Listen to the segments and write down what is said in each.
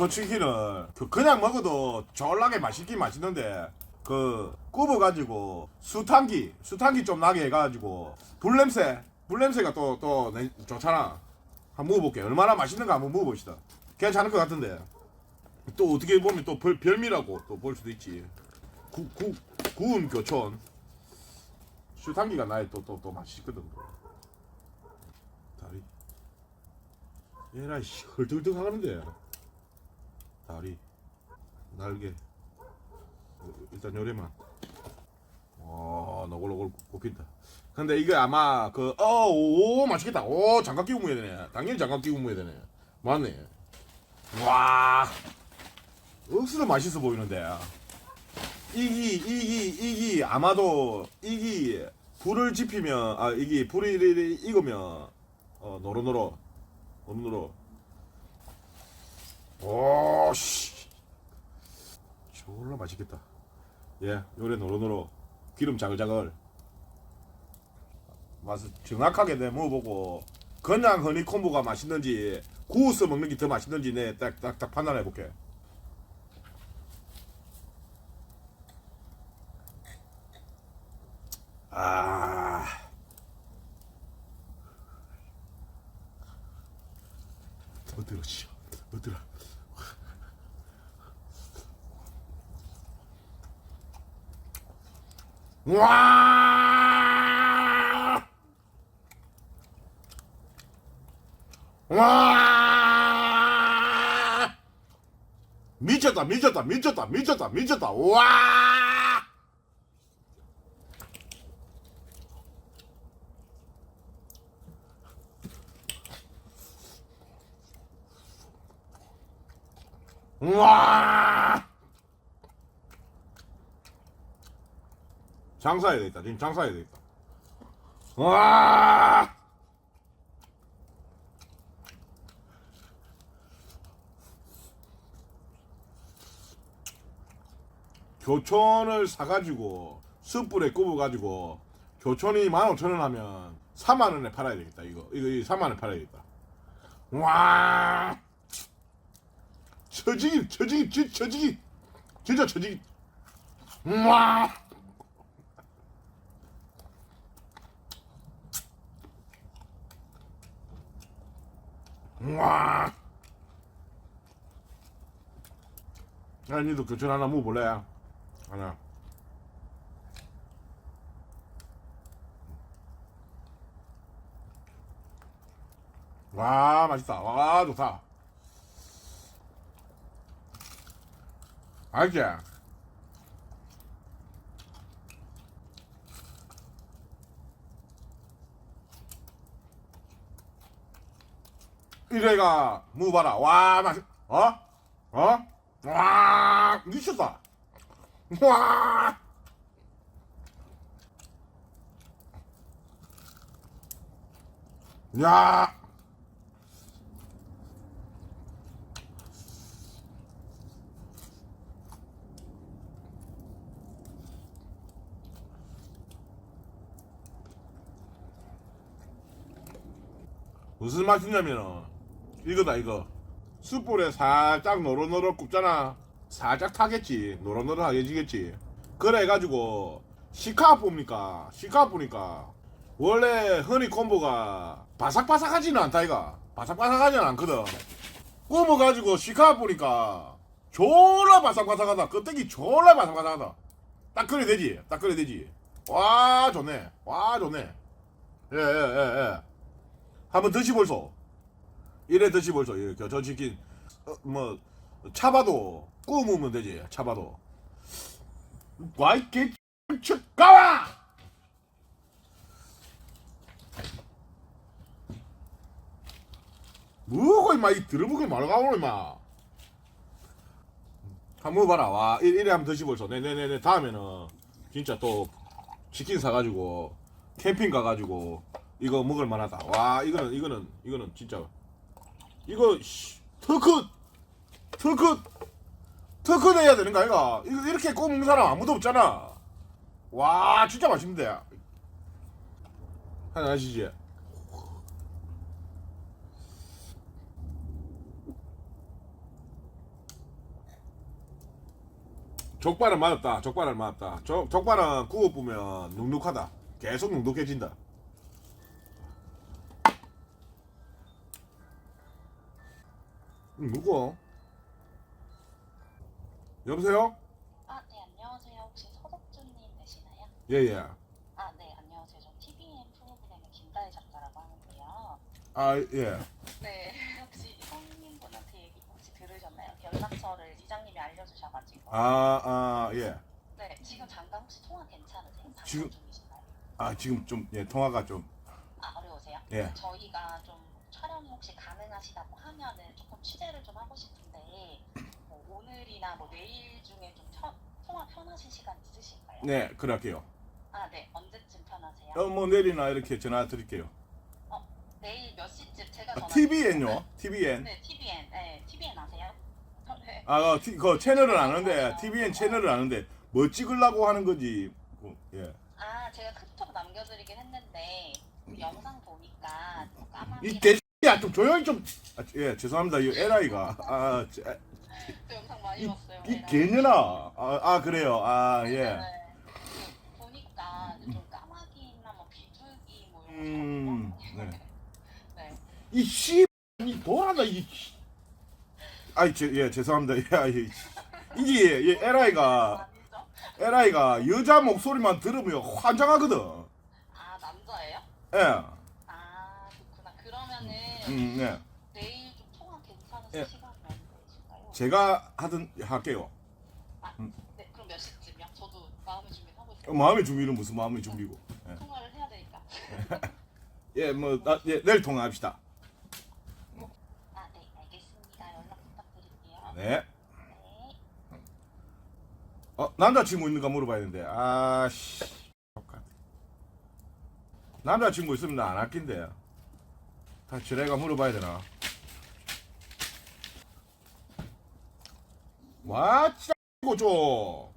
교촌치킨을 그 그냥 먹어도 졸라게 맛있긴 맛있는데 그 굽어가지고 수탄기 수탄기 좀 나게 해가지고 불냄새 불냄새가 또 또 좋잖아. 한번 먹어볼게. 얼마나 맛있는가 한번 먹어봅시다. 괜찮을 것 같은데. 또 어떻게 보면 또 별, 별미라고 또 볼 수도 있지. 구, 구, 구운 교촌. 수탄기가 나의 또또또 맛있거든. 다리. 씨 헐떡헐떡 하는데 다리 날개 어, 일단 요래만. 어 너글너글 굽힌다. 근데 이게 아마 그어오 맛있겠다. 오 장갑 끼고 먹어야 되네. 당연히 장갑 끼고 먹어야 되네. 맞네. 와 억수로 맛있어 보이는데. 이기 이기 이기 아마도 이기 불을 지피면 아 이기 불이 익으면 어 노릇노릇 노릇노릇 오씨. 졸라 맛있겠다. 예 요래 노릇노릇 기름 자글자글. 맛을 정확하게 내 먹어보고 그냥 허니콤보가 맛있는지 구워서 먹는 게 더 맛있는지 내 딱딱딱 판단해 볼게. 아. 더 들어 씨. 더 들어 와! 와! 미쳤다, 미쳤다, 미쳤다, 미쳤다, 미쳤다. 와! 와! 장사해야 되겠다. 지금 장사해야 되겠다. 와! 교촌을 사가지고 숯불에 굽어가지고 교촌이 15,000원 하면 4만원에 팔아야 되겠다 이거 이거 3만원에 팔아야 겠다 와 처지기 처지기 진 처지기 진짜 처지기 와 와. 야, 니도 교촌 하나 먹어볼래? 하나. 와, 맛있다. 와, 좋다. 알지? 이래가 먹어봐라. 와, 맛있, 어? 어? 와, 미쳤다. 와. 야. 무슨 맛이냐면은 이거다 이거. 숯불에 살짝 노릇노릇 굽잖아. 살짝 타겠지. 노릇노릇하게지겠지. 그래 해가지고 시카 뽑니까? 시카 보니까? 원래 허니콤보가 바삭바삭하지는 않다 이가 바삭바삭하지는 않거든. 구워가지고 시카 보니까 졸라 바삭바삭하다. 껍데기 졸라 바삭바삭하다. 딱 그래 되지? 딱 그래 되지? 와 좋네. 와 좋네. 예 예, 예, 예. 한번 드시볼소. 이래 드시볼소. 이렇게 저 치킨 어, 뭐 차바도 구워 먹으면 되지. 차바도. 와이게 가와. 뭐고 임마 이 들어보기 말가오는 임마. 한번 봐라. 와 이- 이래 한번 드시볼소. 네네네네 다음에는 진짜 또 치킨 사가지고 캠핑 가가지고 이거 먹을 만하다. 와 이거는 이거는 이거는 진짜 이거 터컷 터컷 터컷 해야 되는 거 아이가? 이거 이렇게 꼬는 사람 아무도 없잖아. 와 진짜 맛있는데. 하나 아시지? 족발은 맛없다. 족발은 맛없다. 족, 족발은 구워 보면 눅눅하다. 계속 눅눅해진다. 누구? 여보세요? 아, 네, 안녕하세요. 혹시 서덕준님 되시나요? 예, 예. 아, 네, 안녕하세요. 저 TVN 프로그램의 김다혜 작가라고 하는데요. 아, 예. 네, 혹시 성님분한테 얘기 혹시 들으셨나요? 연락처를 이장님이 알려주셔가지고. 아, 아, 예. 네, 지금 잠깐 혹시 통화 괜찮으세요? 지금- 중이신가요? 아, 지금 좀, 예, 통화가 좀, 아, 어려우세요? 예. 저희가 좀 촬영이 혹시 가능하시다고 하면은 조금 취재를 좀 하고 싶은데 뭐 오늘이나 뭐 내일 중에 좀 펴, 통화 편하신 시간 있으실까요? 네, 그럴게요. 아, 네. 언제쯤 편하세요? 어, 뭐 내일이나 이렇게 전화 드릴게요. 어, 내일 몇 시쯤 제가 전화 아, TVN요? TVN. 네, TVN. 네, TVN 아세요? 네. 아, 어, 티, 그 채널을 아는데 TVN 네. 채널을 아는데 뭐 찍으려고 하는 거지. 그, 예. 아, 제가 카톡 남겨드리긴 했는데 그 영상 보니까 까만 이 개. 야, 좀 조용히 좀. 아, 예, 죄송합니다. 이 LI가. 아, 저 아, 영상 많이 이, 봤어요. 이 개년아. 아, 아, 그래요. 아, 네, 예. 네. 보니까 좀 까마귀나 뭐 비둘기 뭐 이런 거. 음. 네. 네. 이 씨, 이 돌아나, 이. 아이, 제, 예, 죄송합니다. 예, 아, 예. 이게, 예, LI가, LI가 여자 목소리만 들으면 환장하거든. 아 남자예요? 예. 음, 네. 네. 내일 좀 통화 괜찮으신 예. 시간이 있으신가요? 제가 하든 할게요. 아, 음. 네, 그럼 몇 시쯤이요? 저도 마음의 준비를 하고 있어요. 어, 마음의 준비는 무슨 마음의 준비고? 예. 통화를 해야 되니까. 예, 뭐 나, 예, 내일 통화합시다. 네. 아, 네, 알겠습니다. 연락 부탁드릴게요. 네. 네. 어, 남자친구 있는가 물어봐야 되는데. 아씨. 남자친구 있으면 나 안 아낀대. 다 지뢰가 물어봐야 되나? 와, 이거 줘.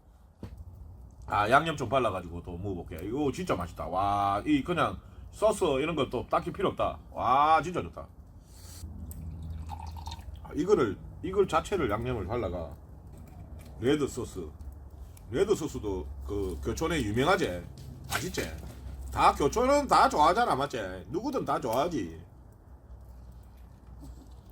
아, 양념 좀 발라가지고 또 먹어볼게. 이거 진짜 맛있다. 와, 이 그냥 소스 이런 것도 딱히 필요 없다. 와, 진짜 좋다. 아, 이거를 이걸 자체를 양념을 발라가 레드 소스 레드 소스도 그 교촌에 유명하지 맛있지 다 교촌은 다 좋아하잖아 맞지 누구든 다 좋아하지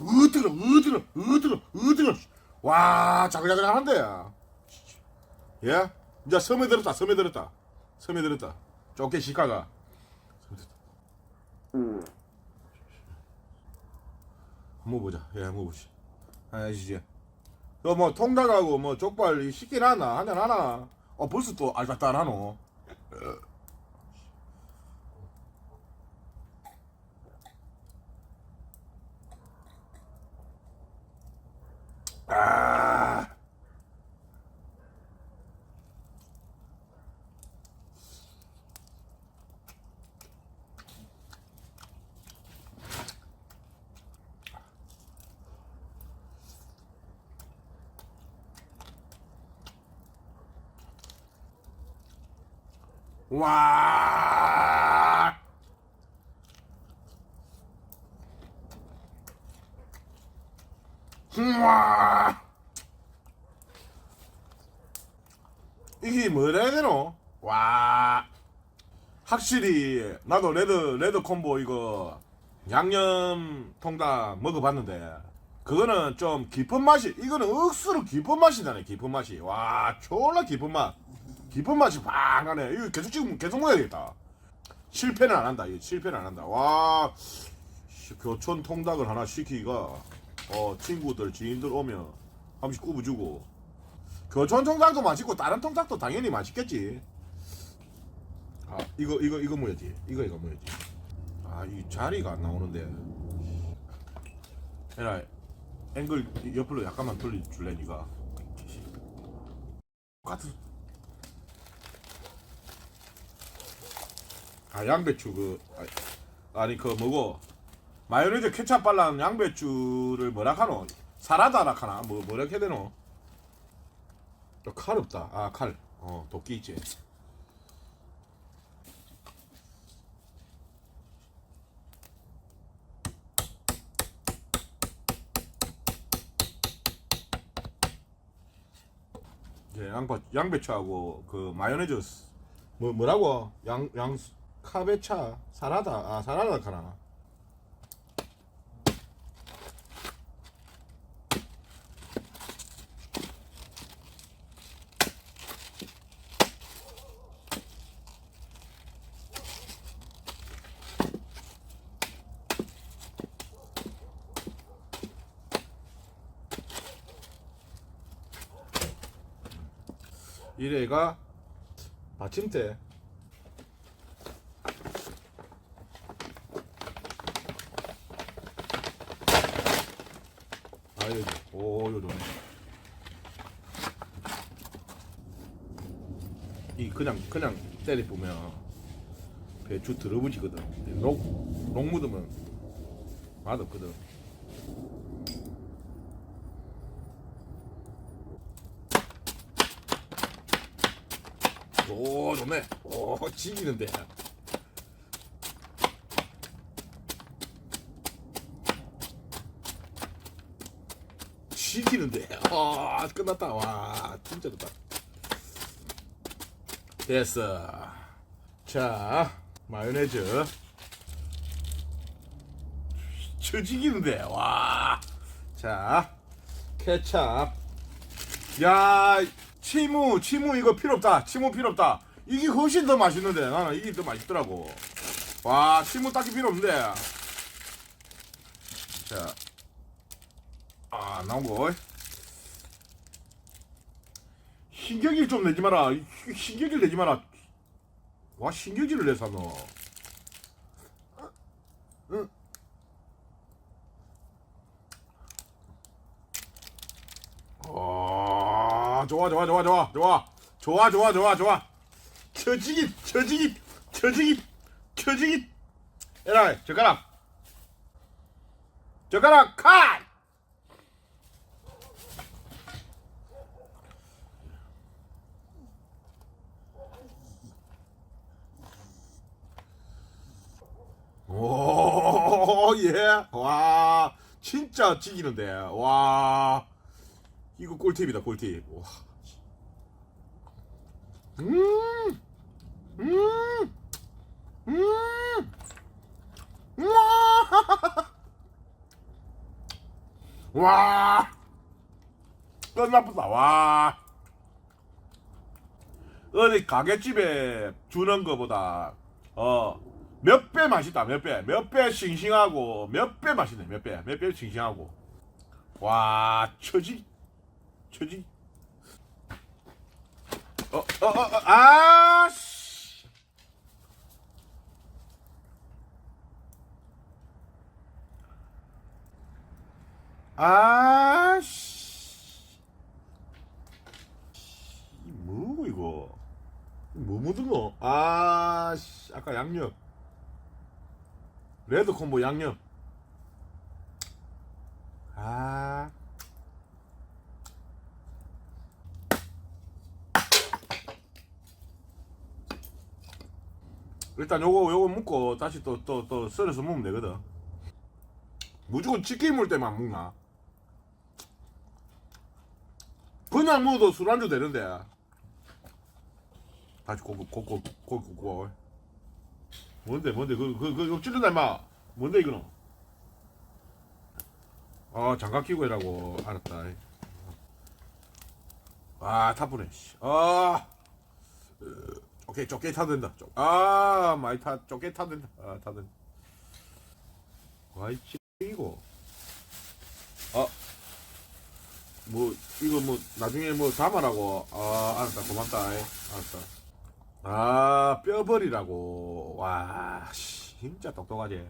으드러 으드러 으드러 으드러 와 자글자글하는데. 예? 이제 섬에 들었다 섬에 들었다. 섬에 들었다. 좋게 시카가. 한번 보자. 예 한번 보시 아시지 너뭐 통닭하고 뭐 족발 시킨 하나? 한잔 하나? 어 벌써 또 알바따라노? 와. 와. 이게 뭐라 해야 되노? 와. 확실히 나도 레드 레드 콤보 이거 양념 통닭 먹어봤는데 그거는 좀 깊은 맛이 이거는 억수로 깊은 맛이 나네 깊은 맛이 와 졸라 깊은 맛 깊은 맛이 팍 나네 이거 계속 지금 계속 먹어야 겠다. 실패는 안 한다 이거 실패는 안 한다. 와 씨, 교촌 통닭을 하나 시키기가. 어 친구들 지인들 오면 한 번씩 구워주고. 교촌 통닭도 맛있고 다른 통닭도 당연히 맛있겠지. 아 이거 이거 이거 뭐였지? 이거 이거 뭐였지? 아 이 자리가 안 나오는데. 에라 앵글 옆으로 약간만 돌려줄래 니가? 같은 아 양배추 그 아, 아니 그 뭐고 마요네즈 케찹 발라는 양배추를 뭐라 하노? 사라다라 하나? 뭐 뭐라 해야 되노? 또칼 없다. 아칼어 도끼 있지. 양배추하고 그 마요네즈 뭐 뭐라고? 양 양 카베차 사라다. 아 사라다 카나. 이래가 받침대 아유 오 이거 좋네 이 그냥 그냥 때리 보면 배추 들어붙이거든. 녹, 녹 묻으면 맛없거든. 오 좋네. 오 지기는데. 지기는데. 아 끝났다. 와 진짜 좋다 됐어. 자 마요네즈. 쳐지기는데 와 자 케찹. 야 치무 치무 이거 필요 없다. 치무 필요 없다. 이게 훨씬 더 맛있는데 나는 이게 더 맛있더라고. 와 치무 딱히 필요 없는데. 자 아 나온 거 신경질 좀 내지 마라 이- 신경질 내지 마라 와 신경질을 내서 너 응. 아, 좋아, 좋아, 좋아, 좋아, 좋아, 좋아, 좋아, 좋아, 좋아. 쳐지기, 쳐지기, 쳐지기, 쳐지기. 에라, 젓가락, 젓가락, 칸. 오, 예, 와, 진짜 지기는데, 와. 이거 꿀팁이다 꿀팁 와. 음, 음, 음, 와, 와, 끝나쁘다 와. 어디 가게집에 주는 거보다 어 몇 배 맛있다 몇 배. 몇 배 싱싱하고 몇 배 맛있네 몇 배. 몇 배 싱싱하고. 와 처지 처지. 어어어 아씨. 아씨. 이 뭐고 이거? 뭐 묻은 거? 아씨 아까 양념 레드 콤보 양념. 아. 일단 요거 요거 묶고 다시 또 또또 썰어서 먹으면 되거든. 무조건 치킨 먹을 때만 먹나? 그냥 먹어도 술안주 되는데. 다시 고고 고고 고고 고고 뭔데 뭔데? 그그그 찔른다 임마. 뭔데 이거는? 아 장갑 끼고 해라고. 알았다. 아 타쁘네 씨. 아. 오케이 쪼개 타도 된다. 쪼- 아 많이 타 쪼개 타도 된다. 아 된다. 와이 찌이고 아뭐 이거 뭐 나중에 뭐 담아라고. 아 알았다. 고맙다. 아이. 알았다 아 뼈버리라고 와 씨, 진짜 똑똑하지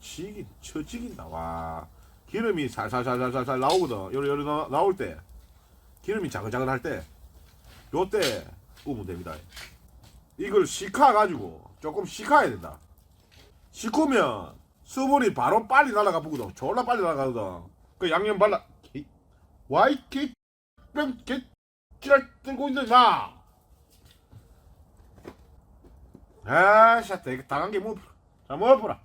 지긴 처지긴다 와 기름이 살살살살살 나오거든 요리 요리 나, 나올 때 기름이 자글자글 할 때 요때 우면 됩니다 이걸 식혀 가지고 조금 식혀야 된다. 식으면 수분이 바로 빨리 날아가 보거든. 졸라 빨리 날아가거든. 그 양념 발라. 이- 와이 개 뺨개 지랄 들고 있는 나. 아씨, 이거 당한 게 뭐? 자, 먹어보라.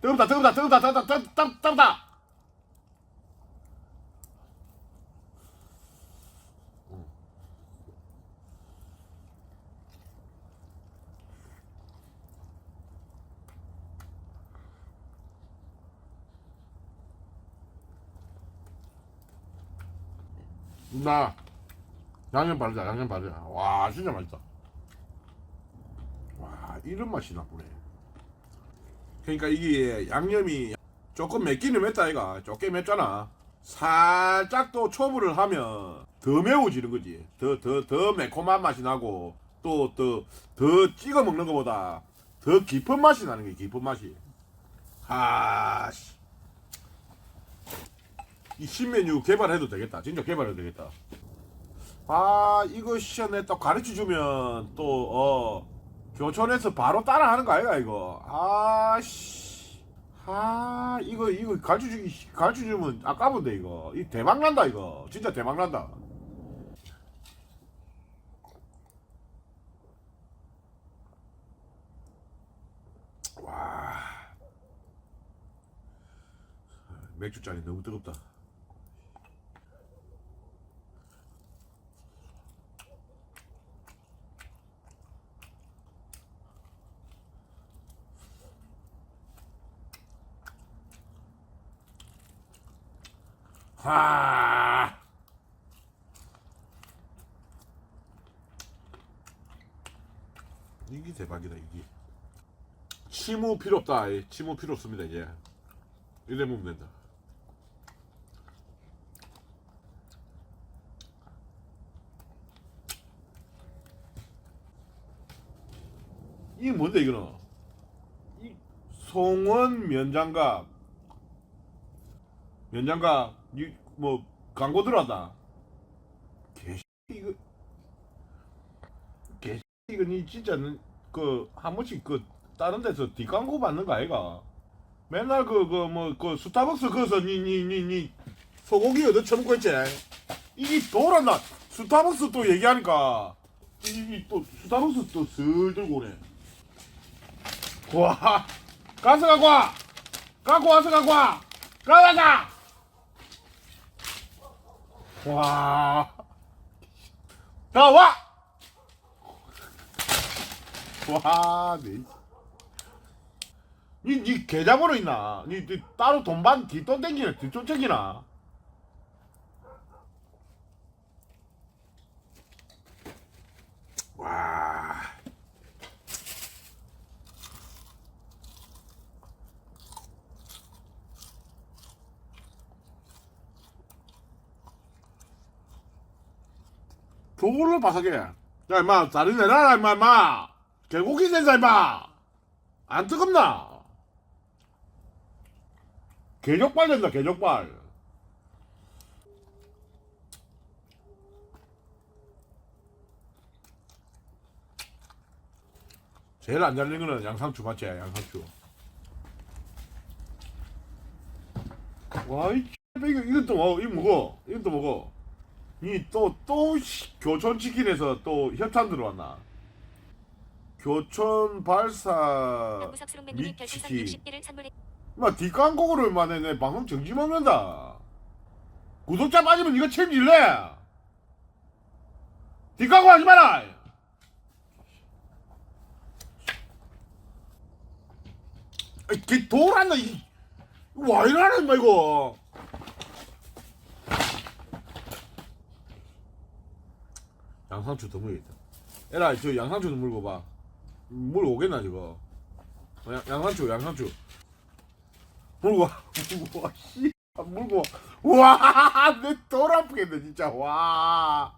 뜨겁다, 뜨겁다, 뜨겁다, 뜨겁다, 뜨겁다, 뜨겁다. 나 양념 바르자 양념 바르자. 와 진짜 맛있다. 와 이런 맛이 나쁘네. 그러니까 이게 양념이 조금 맵기는 맵다 이가 조금 맵잖아. 살짝 또 초벌을 하면 더 매워지는 거지. 더더 더 매콤한 맛이 나고 또 더 더 찍어 먹는 것보다 더 깊은 맛이 나는 게 깊은 맛이. 아씨. 이 신메뉴 개발해도 되겠다. 진짜 개발해도 되겠다. 아 이거 시험에 또 가르쳐 주면 또어 교촌에서 바로 따라하는 거 아이가 이거. 아씨. 아 이거 이거 가르쳐 주기 가르쳐 주면 아까운데 이거. 이 대박 난다 이거. 진짜 대박 난다. 와. 맥주 잔이 너무 뜨겁다. 하. 이게 대박이다 이게. 치무 필요 없다. 예, 치무 필요 없습니다 이제. 이래 먹으면 된다. 이게 뭔데 이거는? 이 송원 면장갑 면장갑 이뭐 광고 들어왔다. 개 이거 개 이거 니 진짜는 그한 번씩 그 다른 데서 뒷광고 받는 거 아이가? 맨날 그 그뭐그 스타벅스 거기서 니니 니 니 소고기 얻어 처먹고 있지. 이게 돌았나? 스타벅스 또 얘기하니까 이또 스타벅스 또 슬 들고 오네. 와, 가서 갖고 와. 갖고 와서 갖고 와. 가가가. 와. 가 와. 와, 네. 니, 니 계좌번호 있나? 니, 니 따로 돈반 뒷돈 땡기나? 뒷돈 챙기나? 와. 저걸로 바삭해. 야, 임마, 다리 내놔라, 임마, 임마. 개고기 된다, 임마. 안 뜨겁나? 개족발 된다, 개족발. 제일 안 잘린 거는 양상추 맞지? 양상추. 와, 이 이것도 먹어, 이거 먹어, 이것도 먹어. 이또또 교촌 치킨에서 또 협찬 들어왔나? 교촌 발사 미치키. 60개를 선물해 막 뒷광고를 만에 내 방송 정지 먹는다. 구독자 빠지면 이거 책임질래? 뒷광고 하지 마라. 이개 돌았나 이. 와 이러나 임마 이거. 양상추 더 물겠다. 에라 저 양상추 좀 물고 봐. 물 오겠나 저거. 어, 양, 양상추 양상추. 물고 와. 물고 와. 씨. 물고 와. 와, 내돌 아프겠네 진짜. 와.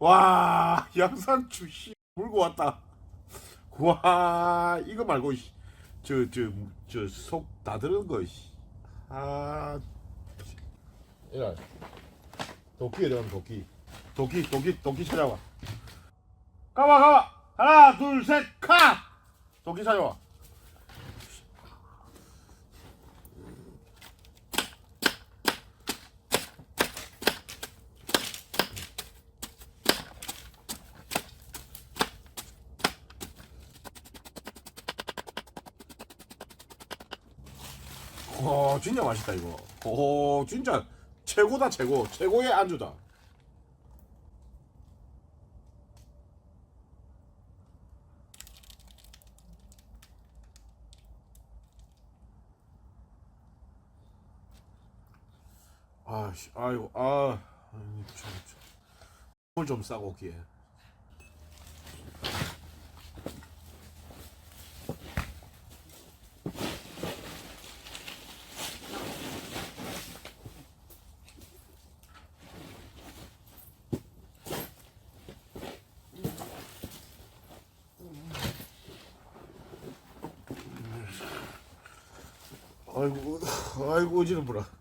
와, 양상추 씨. 물고 왔다. 와, 이거 말고 저 저 저 속 다 들은 거 씨. 아. 이라. 도끼에 들어가면 도끼. 도끼 도끼 도끼 찾아와. 가봐 가봐. 하나 둘셋 카! 도끼 사줘 와 진짜 맛있다 이거 오 진짜 최고다 최고 최고의 안주다 아씨 아이고 아 물좀 싸고 오기에. 아이고 아이고 어지는 보라